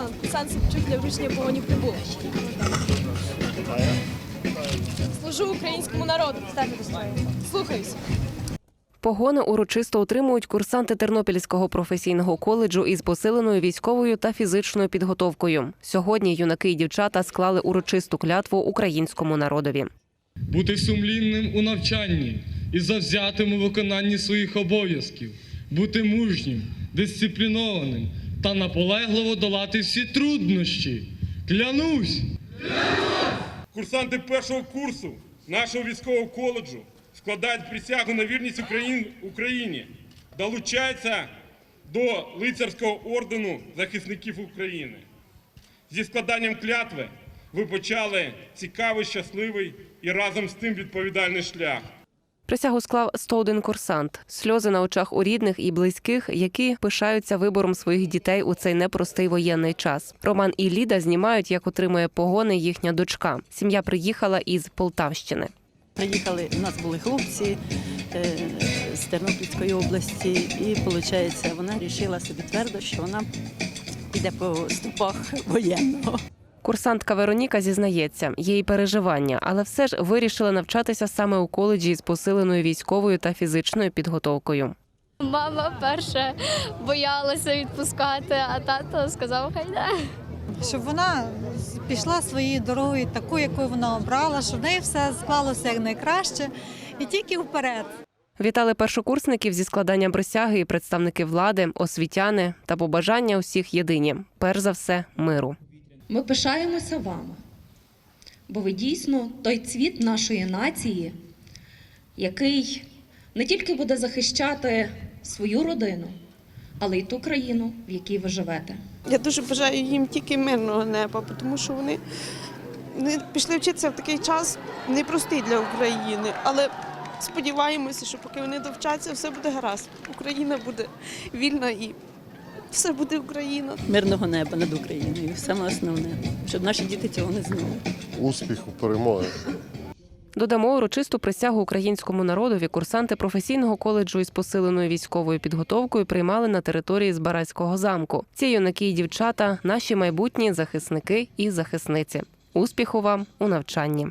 Богдан, курсант Собчук для вручення погонів прибув. Служу українському народу. Слухаюсь. Погони урочисто отримують курсанти Тернопільського професійного коледжу із посиленою військовою та фізичною підготовкою. Сьогодні юнаки і дівчата склали урочисту клятву українському народові. бути сумлінним у навчанні і завзятим у виконанні своїх обов'язків, бути мужнім, дисциплінованим та наполегливо долати всі труднощі. Клянусь! Курсанти першого курсу нашого військового коледжу складають присягу на вірність Україн- Україні, долучаються до лицарського ордену захисників України. Зі складанням клятви ви почали цікавий, щасливий і разом з тим відповідальний шлях. Присягу склав 101 курсант. Сльози на очах у рідних і близьких, які пишаються вибором своїх дітей у цей непростий воєнний час. Роман і Ліда знімають, як отримує погони їхня дочка. Сім'я приїхала із Полтавщини. Приїхали, у нас були хлопці е, з Тернопільської області, і виходить, вона вирішила собі твердо, що вона піде по стопах воєнного. Курсантка Вероніка зізнається, є й переживання, але все ж вирішила навчатися саме у коледжі з посиленою військовою та фізичною підготовкою. Мама перша боялася відпускати, а тато сказав, хай йде. щоб вона пішла своєю дорогою, такою, якою вона обрала, щоб в неї все склалося як найкраще, і тільки вперед. Вітали першокурсників зі складанням присяги і представники влади, освітяни та побажання усіх єдині. Перш за все, миру. Ми пишаємося вами, бо ви дійсно той цвіт нашої нації, який не тільки буде захищати свою родину, але й ту країну, в якій ви живете. Я дуже бажаю їм тільки мирного неба, тому що вони, вони пішли вчитися в такий час непростий для України. Але сподіваємося, що поки вони довчаться, все буде гаразд. Україна буде вільна і все буде Україна. Мирного неба над Україною. Саме основне, щоб наші діти цього не знали. успіху, перемоги. Додамо урочисту присягу українському народові. Курсанти професійного коледжу із посиленою військовою підготовкою приймали на території Збаразького замку. Ці юнаки і дівчата наші майбутні захисники і захисниці. Успіху вам у навчанні.